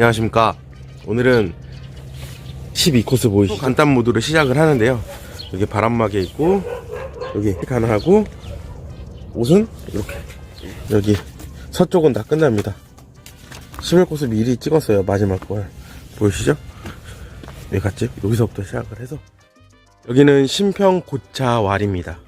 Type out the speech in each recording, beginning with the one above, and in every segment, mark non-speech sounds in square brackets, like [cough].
안녕하십니까. 오늘은 12코스 보이시죠? 간단 모드로 시작을 하는데요. 여기 바람막에 있고, 여기 하나 하고, 옷은 이렇게. 여기 서쪽은 다 끝납니다. 11코스 미리 찍었어요. 마지막 걸. 보이시죠? 여기 갔지? 여기서부터 시작을 해서. 여기는 신평 고차왈입니다.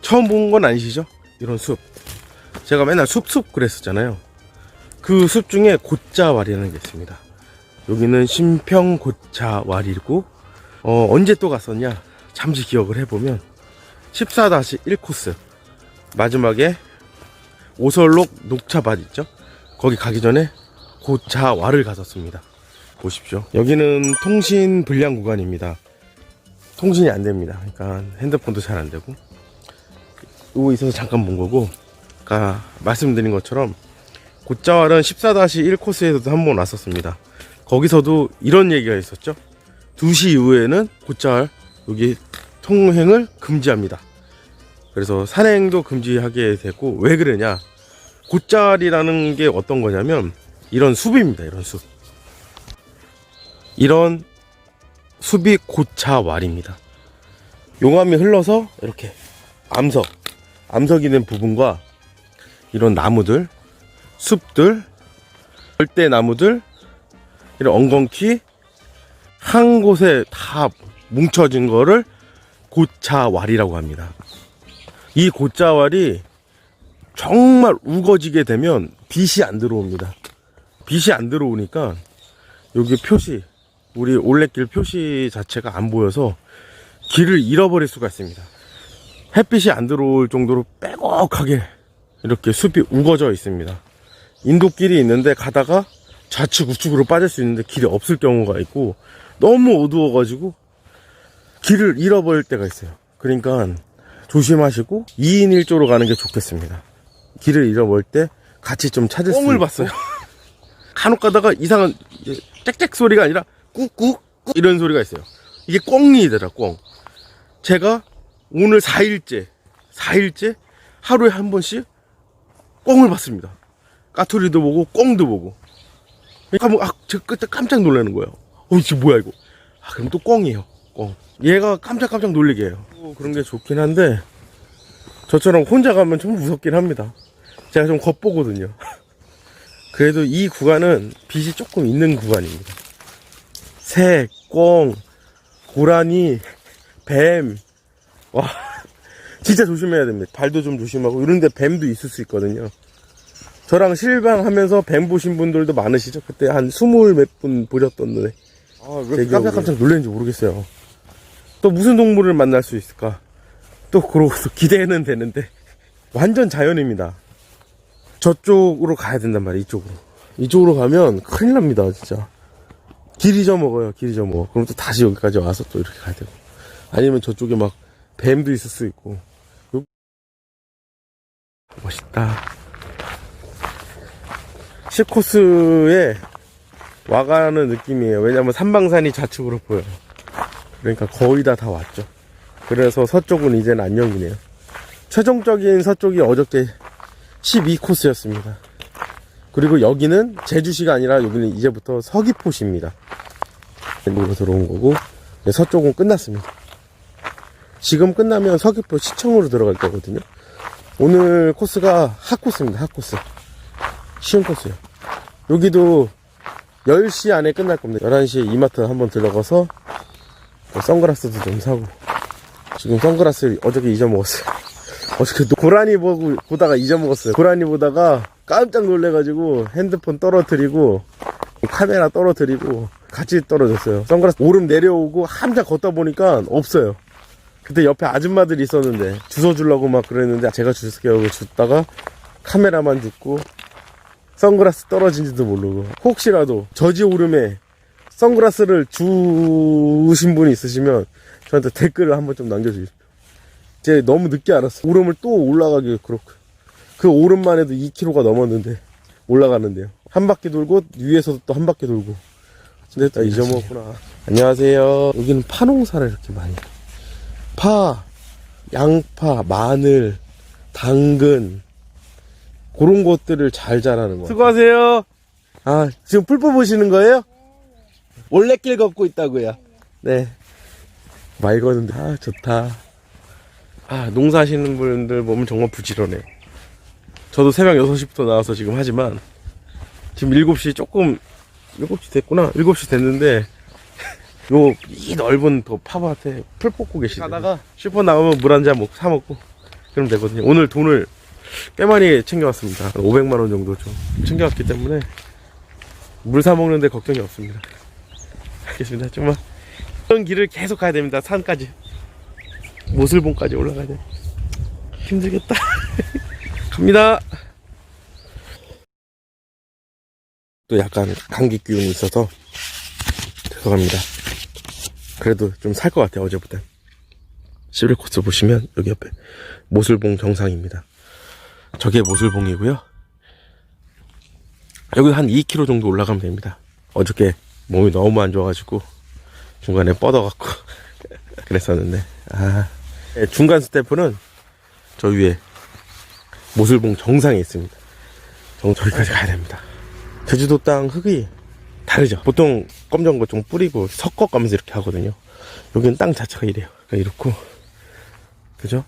처음 본 건 아니시죠? 이런 숲. 제가 맨날 숲숲 그랬었잖아요. 그 숲 중에 고짜왈이라는 게 있습니다. 여기는 신평 고차왈이고, 어, 언제 또 갔었냐? 잠시 기억을 해보면, 14-1 코스. 마지막에 오설록 녹차밭 있죠? 거기 가기 전에 고차왈을 갔었습니다. 보십시오. 여기는 통신 불량 구간입니다. 통신이 안 됩니다. 그러니까 핸드폰도 잘 안 되고. 이거 있어서 잠깐 본 거고, 아까 말씀드린 것처럼 고짜왈은 14-1코스에서도 한 번 왔었습니다. 거기서도 이런 얘기가 있었죠. 2시 이후에는 고짜왈 여기 통행을 금지합니다. 그래서 산행도 금지하게 되고 왜 그러냐? 고짜왈이라는 게 어떤 거냐면 이런 숲입니다. 이런 숲. 이런 숲이 고차왈입니다. 용암이 흘러서 이렇게 암석, 암석이 된 부분과 이런 나무들, 숲들, 절대 나무들, 이런 엉겅퀴 한 곳에 다 뭉쳐진 거를 고차왈이라고 합니다. 이 고차왈이 정말 우거지게 되면 빛이 안 들어옵니다. 빛이 안 들어오니까 여기 표시, 우리 올레길 표시 자체가 안 보여서 길을 잃어버릴 수가 있습니다. 햇빛이 안 들어올 정도로 빼곡하게 이렇게 숲이 우거져 있습니다. 인도길이 있는데 가다가 좌측 우측으로 빠질 수 있는데 길이 없을 경우가 있고 너무 어두워 가지고 길을 잃어버릴 때가 있어요. 그러니까 조심하시고 2인 1조로 가는 게 좋겠습니다. 길을 잃어버릴 때 같이 좀 찾을 수 꽁을 봤어요. [laughs] 간혹 가다가 이상한 짹짹 소리가 아니라 꾹꾹 꾹 이런 소리가 있어요. 이게 꽁이더라 꽁. 제가 오늘 4일째 4일째 하루에 한 번씩 꽁을 봤습니다. 까투리도 보고 꽁도 보고. 그러니까 아, 저 그때 깜짝 놀라는 거예요. 어, 이게 뭐야 이거? 아, 그럼 또 꽁이에요. 꽁. 얘가 깜짝깜짝 놀리게 해요. 어, 그런 게 좋긴 한데 저처럼 혼자 가면 좀 무섭긴 합니다. 제가 좀 겉보거든요. [laughs] 그래도 이 구간은 빛이 조금 있는 구간입니다. 새, 꽁, 고라니, 뱀. 와, [laughs] 진짜 조심해야 됩니다. 발도 좀 조심하고, 이런데 뱀도 있을 수 있거든요. 저랑 실방하면서 뱀 보신 분들도 많으시죠? 그때 한 스물 몇 분 보셨던 노래. 아, 왜 깜짝깜짝 놀랐는지 모르겠어요. 또 무슨 동물을 만날 수 있을까? 또 그러고 또 기대는 되는데. 완전 자연입니다. 저쪽으로 가야 된단 말이에요, 이쪽으로. 이쪽으로 가면 큰일 납니다, 진짜. 길 잊어먹어요, 길 잊어먹어. 그럼 또 다시 여기까지 와서 또 이렇게 가야 되고. 아니면 저쪽에 막 뱀도 있을 수 있고. 요- 멋있다. 10코스에 와가는 느낌이에요. 왜냐면 산방산이 좌측으로 보여요. 그러니까 거의 다 다 왔죠. 그래서 서쪽은 이제는 안녕이네요. 최종적인 서쪽이 어저께 12코스였습니다. 그리고 여기는 제주시가 아니라 여기는 이제부터 서귀포시입니다. 여기로 들어온 거고 네, 서쪽은 끝났습니다. 지금 끝나면 서귀포 시청으로 들어갈 거거든요. 오늘 코스가 핫코스입니다. 핫코스. 쉬운 코스요. 여기도 10시 안에 끝날 겁니다. 11시에 이마트 한번 들어가서 뭐 선글라스도 좀 사고 지금 선글라스 어저께 잊어먹었어요. [laughs] 어저께 또 고라니 보고 보다가 잊어먹었어요. 고라니 보다가 깜짝 놀래가지고 핸드폰 떨어뜨리고 카메라 떨어뜨리고 같이 떨어졌어요. 선글라스 오름 내려오고 한참 걷다 보니까 없어요. 그때 옆에 아줌마들이 있었는데 주워 주려고 막 그랬는데 제가 주스케하고 줬다가 카메라만 줬고 선글라스 떨어진지도 모르고 혹시라도 저지 오름에 선글라스를 주신 분이 있으시면 저한테 댓글을 한번 좀 남겨주십시오. 제가 너무 늦게 알았어요. 오름을 또 올라가기 그렇고 그 오름만 해도 2km가 넘었는데 올라가는데요. 한 바퀴 돌고 위에서도 또 한 바퀴 돌고 근데 다 잊어먹었구나. 안녕하세요. 여기는 파 농사를 이렇게 많이. 파, 양파, 마늘, 당근 그런 것들을 잘 자라는 거예요. 수고하세요. 아, 지금 풀 뽑으시는 거예요? 올레길 걷고 있다고요. 네. 말 거는데, 아, 좋다. 아, 농사하시는 분들 보면 정말 부지런해. 저도 새벽 6시부터 나와서 지금 하지만, 지금 7시 조금, 7시 됐구나. 7시 됐는데, [laughs] 요, 이 넓은 더 파밭에 풀 뽑고 계시네요. 가다가 슈퍼 나오면 물 한 잔 먹고, 사먹고, 그러면 되거든요. 오늘 돈을 꽤 많이 챙겨왔습니다. 500만원 정도 좀 챙겨왔기 때문에, 물 사먹는데 걱정이 없습니다. 알겠습니다. 정말, 이런 길을 계속 가야 됩니다. 산까지. 모슬봉까지 올라가야 돼. 힘들겠다. [laughs] 갑니다. 또 약간 감기 기운이 있어서 죄송합니다. 그래도 좀 살 것 같아요, 어제보다. 시빌 코스 보시면 여기 옆에 모슬봉 정상입니다. 저게 모슬봉이고요. 여기 한 2km 정도 올라가면 됩니다. 어저께 몸이 너무 안 좋아가지고 중간에 뻗어갖고 [laughs] 그랬었는데 아 네, 중간 스태프는 저 위에 모슬봉 정상에 있습니다. 정 저기까지 가야 됩니다. 제주도 땅 흙이 다르죠. 보통 검정 거 좀 뿌리고 섞어가면서 이렇게 하거든요. 여기는 땅 자체가 이래요. 그러니까 이렇고 그죠?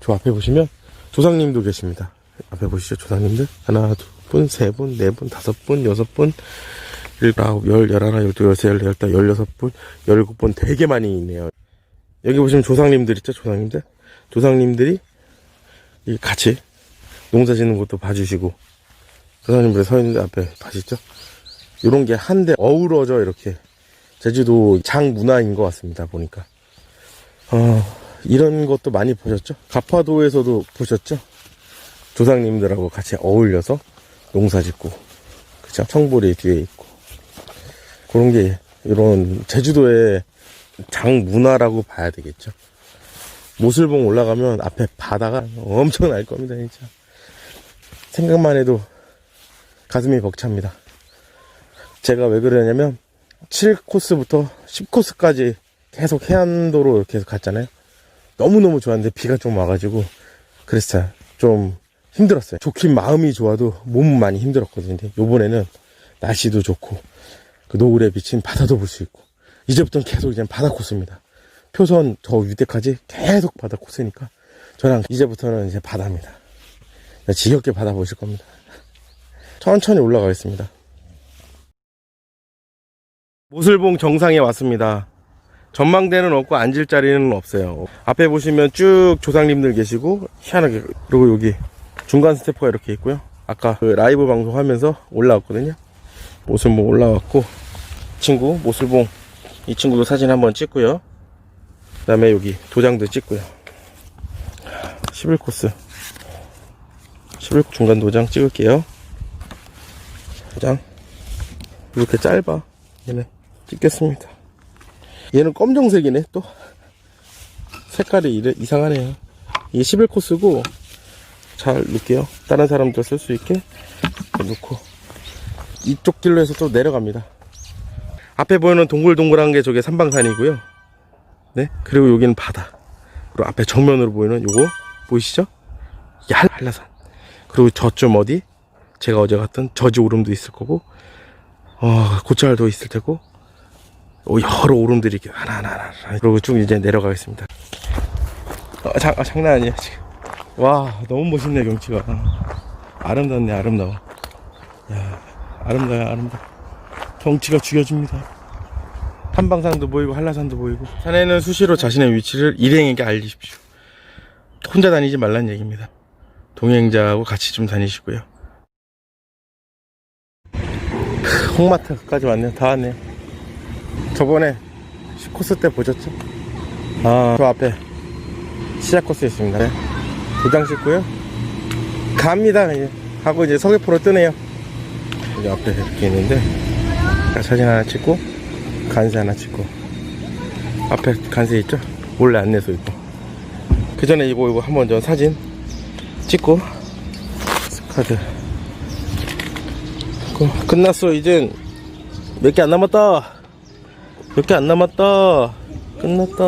저 앞에 보시면 조상님도 계십니다. 앞에 보시죠, 조상님들. 하나, 두 분, 세 분, 네 분, 다섯 분, 여섯 분, 일곱, 열, 열하나, 열두, 열세, 열네, 열다, 열여섯 분, 열일곱 분 되게 많이 있네요. 여기 보시면 조상님들 있죠, 조상님들? 조상님들이 이 같이 농사 짓는 것도 봐주시고, 조상님들 서 있는데 앞에 봐시죠? 요런 게 한데 어우러져 이렇게 제주도 장 문화인 것 같습니다, 보니까. 어, 이런 것도 많이 보셨죠? 가파도에서도 보셨죠? 조상님들하고 같이 어울려서 농사 짓고, 그죠? 청보리 뒤에 있고. 그런 게, 이런 제주도의 장 문화라고 봐야 되겠죠? 모슬봉 올라가면 앞에 바다가 엄청 날 겁니다, 진짜. 생각만 해도 가슴이 벅찹니다. 제가 왜 그러냐면, 7코스부터 10코스까지 계속 해안도로 해서 갔잖아요. 너무너무 좋았는데 비가 좀 와가지고 그랬어요. 좀 힘들었어요. 좋긴 마음이 좋아도 몸은 많이 힘들었거든요. 요번에는 날씨도 좋고 그 노을에 비친 바다도 볼 수 있고 이제부터는 계속 이제 바다 코스입니다. 표선 저 위대까지 계속 바다 코스니까 저랑 이제부터는 이제 바다입니다. 지겹게 바다 보실 겁니다. 천천히 올라가겠습니다. 모슬봉 정상에 왔습니다. 전망대는 없고 앉을 자리는 없어요. 앞에 보시면 쭉 조상님들 계시고 희한하게 그리고 여기 중간 스태프가 이렇게 있고요. 아까 그 라이브 방송하면서 올라왔거든요. 모슬봉 올라왔고 친구 모슬봉 이 친구도 사진 한번 찍고요. 그 다음에 여기 도장도 찍고요. 11코스 11 중간 도장 찍을게요. 도장 이렇게 짧아 얘네 찍겠습니다. 얘는 검정색이네 또. 색깔이 이래, 이상하네요. 이게 11코스고 잘 놓을게요. 다른 사람도 쓸수 있게 놓고. 이쪽 길로 해서 또 내려갑니다. 앞에 보이는 동글동글한 게 저게 삼방산이고요. 네? 그리고 여기는 바다. 그리고 앞에 정면으로 보이는 요거 보이시죠? 한라산. 그리고 저쪽 어디? 제가 어제 갔던 저지 오름도 있을 거고 어, 고찰도 있을 테고 오, 여러 오름들이 이렇게 하나하나 하나, 하나. 그리고 쭉 이제 내려가겠습니다. 어, 자, 아, 장난 아니야 지금. 와 너무 멋있네 경치가. 아름답네 아름다워. 야 아름다워 아름다워. 경치가 죽여줍니다. 한방산도 보이고 한라산도 보이고 산에는 수시로 자신의 위치를 일행에게 알리십시오. 혼자 다니지 말란 얘기입니다. 동행자하고 같이 좀 다니시고요. 홍마트까지 왔네요. 다 왔네요. 저번에 10코스 때 보셨죠? 아, 저 앞에 시작 코스 있습니다. 네. 도장 찍고요. 갑니다. 이제. 하고 이제 서귀포로 뜨네요. 여기 앞에 이렇게 있는데, 사진 하나 찍고, 간세 하나 찍고, 앞에 간세 있죠? 몰래 안내소 있고. 그 전에 이거, 이거 한번 전 사진 찍고, 스카드. 그, 끝났어. 이젠 몇 개 안 남았다. 몇 개 안 남았다. 끝났다.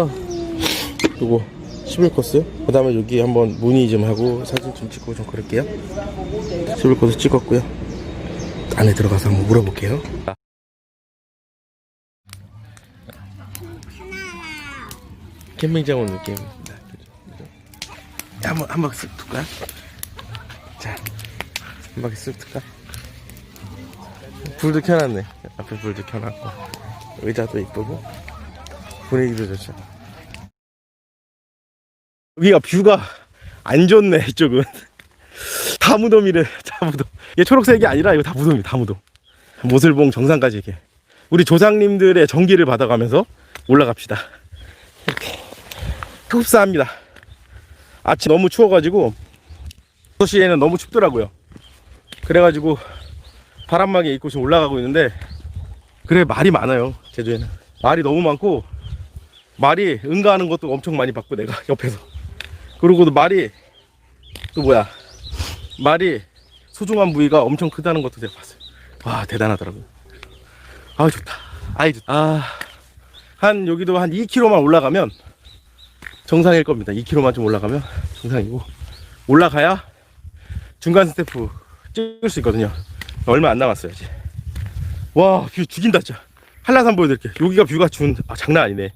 요거 11코스. 그 다음에 여기 한번 문의 좀 하고 사진 좀 찍고 좀 그럴게요. 11코스 찍었고요. 안에 들어가서 한번 물어볼게요. 캠핑장 온 느낌. 야, 한번 한 바퀴 쓱 둘까? 자, 한 바퀴 쓱 둘까? 불도 켜놨네. 앞에 불도 켜놨고 의자도 이쁘고 분위기도 좋죠. 여기가 뷰가 안 좋네 이쪽은. [laughs] 다 무덤이래 다 무덤. 이게 초록색이 아니라 이거 다 무덤이 다 무덤. 모슬봉 정상까지 이렇게 우리 조상님들의 전기를 받아가면서 올라갑시다. 이렇게 흡사합니다. 아침 너무 추워가지고 6시에는 너무 춥더라고요. 그래가지고 바람막이 입고 지금 올라가고 있는데 그래 말이 많아요 제주에는. 말이 너무 많고 말이 응가하는 것도 엄청 많이 봤고 내가 [laughs] 옆에서. 그리고 또 말이 또 뭐야 말이 소중한 부위가 엄청 크다는 것도 내가 봤어요. 와 대단하더라고요. 아 좋다. 아이 좋다. 아한 여기도 한 2km만 올라가면 정상일 겁니다. 2km만 좀 올라가면 정상이고. 올라가야 중간 스태프 찍을 수 있거든요. 얼마 안 남았어요 이제 와 뷰 죽인다 진짜. 한라산 보여드릴게요. 여기가 뷰가 준 아, 장난 아니네.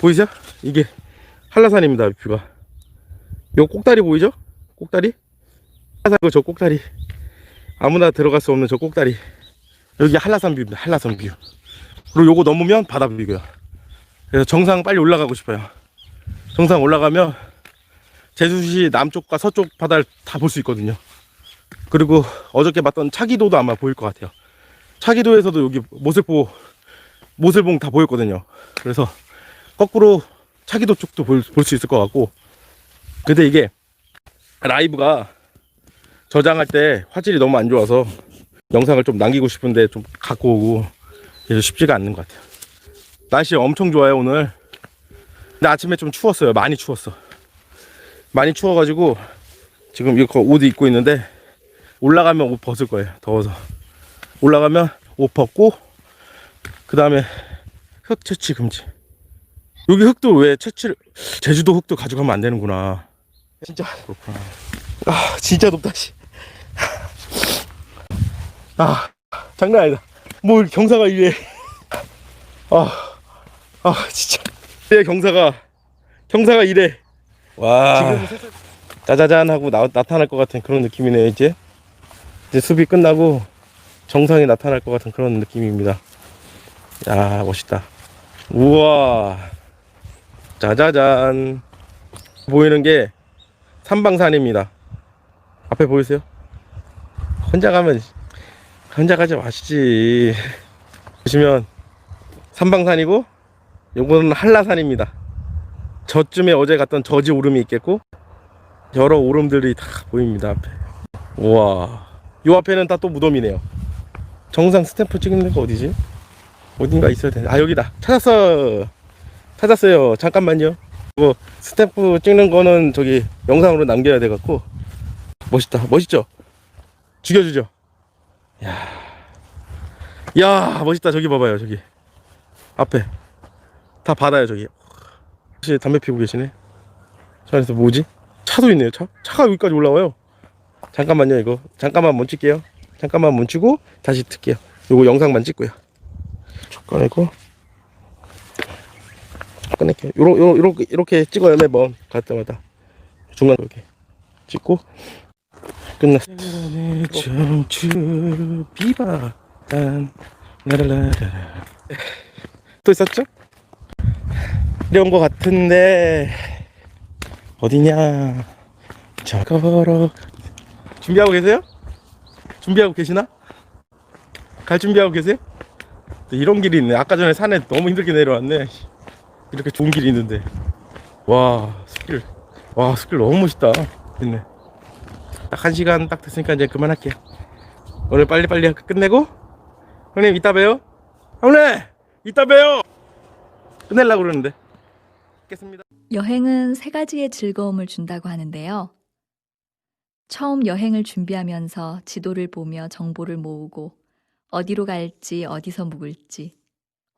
보이세요? 이게 한라산입니다 뷰가. 요 꼭다리 보이죠? 꼭다리? 한라산 저 꼭다리. 아무나 들어갈 수 없는 저 꼭다리. 여기 한라산 뷰입니다 한라산 뷰. 그리고 요거 넘으면 바다 뷰고요. 그래서 정상 빨리 올라가고 싶어요. 정상 올라가면 제주시 남쪽과 서쪽 바다를 다 볼 수 있거든요. 그리고 어저께 봤던 차기도도 아마 보일 것 같아요. 차기도에서도 여기 모슬보, 모슬봉 다 보였거든요. 그래서 거꾸로 차기도 쪽도 볼 수 있을 것 같고. 근데 이게 라이브가 저장할 때 화질이 너무 안 좋아서 영상을 좀 남기고 싶은데 좀 갖고 오고 그래서 쉽지가 않는 것 같아요. 날씨 엄청 좋아요, 오늘. 근데 아침에 좀 추웠어요. 많이 추웠어. 많이 추워가지고 지금 이거 옷 입고 있는데 올라가면 옷 벗을 거예요. 더워서. 올라가면 옷 벗고, 그 다음에 흙 채취 금지. 여기 흙도 왜 채취를, 제주도 흙도 가져가면 안 되는구나. 진짜. 그렇구나. 아, 진짜 덥다, 씨. 아, 장난 아니다. 뭘 경사가 이래. 아, 아, 진짜. 내 경사가, 경사가 이래. 와. 짜자잔 하고 나, 나타날 것 같은 그런 느낌이네요, 이제. 이제 수비 끝나고 정상이 나타날 것 같은 그런 느낌입니다. 야, 멋있다. 우와. 짜자잔. 보이는 게 삼방산입니다. 앞에 보이세요? 혼자 가면, 혼자 가지 마시지. 보시면 삼방산이고, 요거는 한라산입니다. 저쯤에 어제 갔던 저지 오름이 있겠고, 여러 오름들이 다 보입니다, 앞에. 우와. 요 앞에는 다 또 무덤이네요. 정상 스탬프 찍는 데가 어디지? 어딘가 있어야 되는데. 아, 여기다. 찾았어. 찾았어요. 잠깐만요. 뭐, 스탬프 찍는 거는 저기 영상으로 남겨야 돼 갖고. 멋있다. 멋있죠? 죽여주죠? 야 야, 멋있다. 저기 봐봐요. 저기. 앞에. 다 바다요, 저기. 혹시 담배 피우고 계시네? 저 안에서 뭐지? 차도 있네요, 차? 차가 여기까지 올라와요. 잠깐만요 이거 잠깐만 멈출게요 잠깐만 멈추고 다시 틀게요. 요거 영상만 찍고요. 쭉 꺼내고. 꺼낼게요. 요러, 요러, 이렇게, 이렇게 찍어요 매번. 갈 때마다. 중간 이렇게 찍고. 끝났어. 라라라라 또 있었죠? 이런 거 같은데. 어디냐? 저 걸어 준비하고 계세요? 준비하고 계시나? 갈 준비하고 계세요? 또 이런 길이 있네. 아까 전에 산에 너무 힘들게 내려왔네. 이렇게 좋은 길이 있는데. 와, 숲길. 와, 숲길 너무 멋있다. 있네. 딱 한 시간 딱 됐으니까 이제 그만할게요. 오늘 빨리빨리 끝내고, 형님, 이따 봬요. 형님! 이따 봬요! 끝내려고 그러는데. 겠습니다. 여행은 세 가지의 즐거움을 준다고 하는데요. 처음 여행을 준비하면서 지도를 보며 정보를 모으고 어디로 갈지, 어디서 묵을지,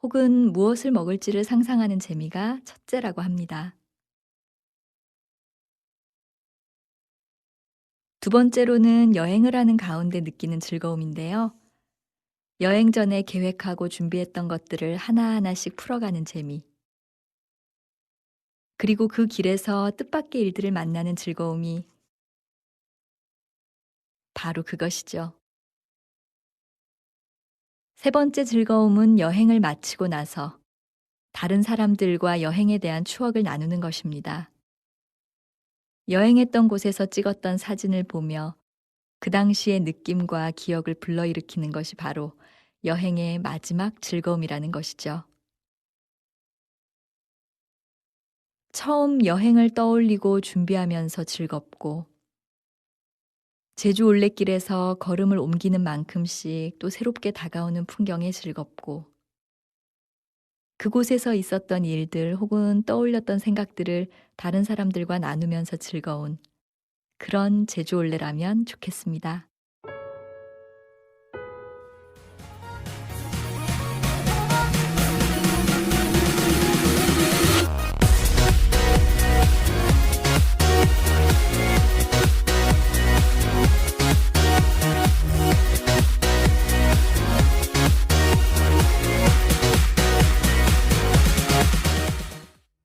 혹은 무엇을 먹을지를 상상하는 재미가 첫째라고 합니다. 두 번째로는 여행을 하는 가운데 느끼는 즐거움인데요. 여행 전에 계획하고 준비했던 것들을 하나하나씩 풀어가는 재미. 그리고 그 길에서 뜻밖의 일들을 만나는 즐거움이 바로 그것이죠. 세 번째 즐거움은 여행을 마치고 나서 다른 사람들과 여행에 대한 추억을 나누는 것입니다. 여행했던 곳에서 찍었던 사진을 보며 그 당시의 느낌과 기억을 불러일으키는 것이 바로 여행의 마지막 즐거움이라는 것이죠. 처음 여행을 떠올리고 준비하면서 즐겁고 제주 올레길에서 걸음을 옮기는 만큼씩 또 새롭게 다가오는 풍경에 즐겁고 그곳에서 있었던 일들 혹은 떠올렸던 생각들을 다른 사람들과 나누면서 즐거운 그런 제주 올레라면 좋겠습니다.